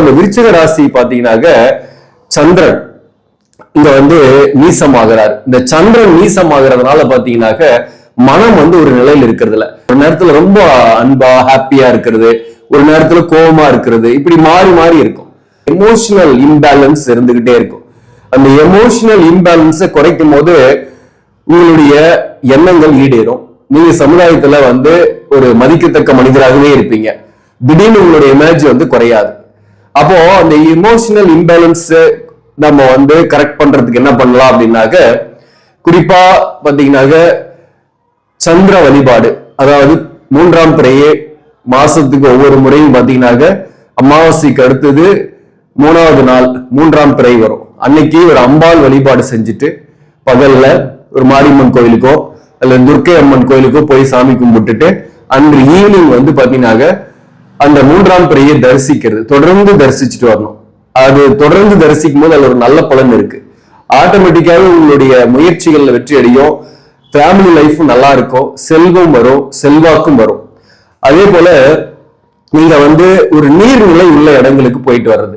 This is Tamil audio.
இந்த விருச்சிக ராசி பாத்தீங்கன்னாக்க சந்திரன் இங்க வந்து நீசமாகிறார். இந்த சந்திரன் நீசமாகிறதுனால பாத்தீங்கன்னாக்க மனம் வந்து ஒரு நிலையில இருக்கிறது இல்ல ஒரு நேரத்துல ரொம்ப அன்பா ஹாப்பியா இருக்கிறது. ஒரு நேரத்துல கோவமா இருக்கிறது. இப்படி மாறி மாறி இருக்கும். எமோஷனல் இம்பேலன்ஸ் இருந்துகிட்டே இருக்கும். அந்த எமோஷனல் இம்பேலன்ஸை குறைக்கும் போது உங்களுடைய எண்ணங்கள் ஈடேறும். நீங்க சமுதாயத்துல வந்து ஒரு மதிக்கத்தக்க மனிதராகவே இருப்பீங்க. திடீர்னு உங்களுடைய எனர்ஜி வந்து குறையாது. அப்போ அந்த இமோஷனல் இம்பேலன்ஸ் நம்ம வந்து கரெக்ட் பண்றதுக்கு என்ன பண்ணலாம் அப்படின்னாக்க குறிப்பா பாத்தீங்கன்னாக்க சந்திர வழிபாடு. அதாவது மூன்றாம் பிறையே மாசத்துக்கு ஒவ்வொரு முறையும் பாத்தீங்கன்னாக்க அமாவாசைக்கு அடுத்தது மூணாவது நாள் மூன்றாம் பிறை வரும். அன்னைக்கு ஒரு அம்பாள் வழிபாடு செஞ்சுட்டு பகல்ல ஒரு மாரியம்மன் கோயிலுக்கோ அல்ல துர்க்கை அம்மன் கோயிலுக்கோ போய் சாமி கும்பிட்டுட்டு அன்று ஈவினிங் வந்து பாத்தீங்கன்னாக்க அந்த மூன்றாம் பிறையை தரிசிக்கிறது. தொடர்ந்து தரிசிச்சுட்டு வரணும். அது தொடர்ந்து தரிசிக்கும் போது அதுல ஒரு நல்ல பலன் இருக்கு. ஆட்டோமேட்டிக்காவே உங்களுடைய முயற்சிகள்ல வெற்றி அடையும். ஃபேமிலி லைஃப்பும் நல்லா இருக்கும். செல்வம் வரும். செல்வாக்கும் வரும். அதே போல நீங்க வந்து ஒரு நீர்நிலை உள்ள இடங்களுக்கு போயிட்டு வர்றது.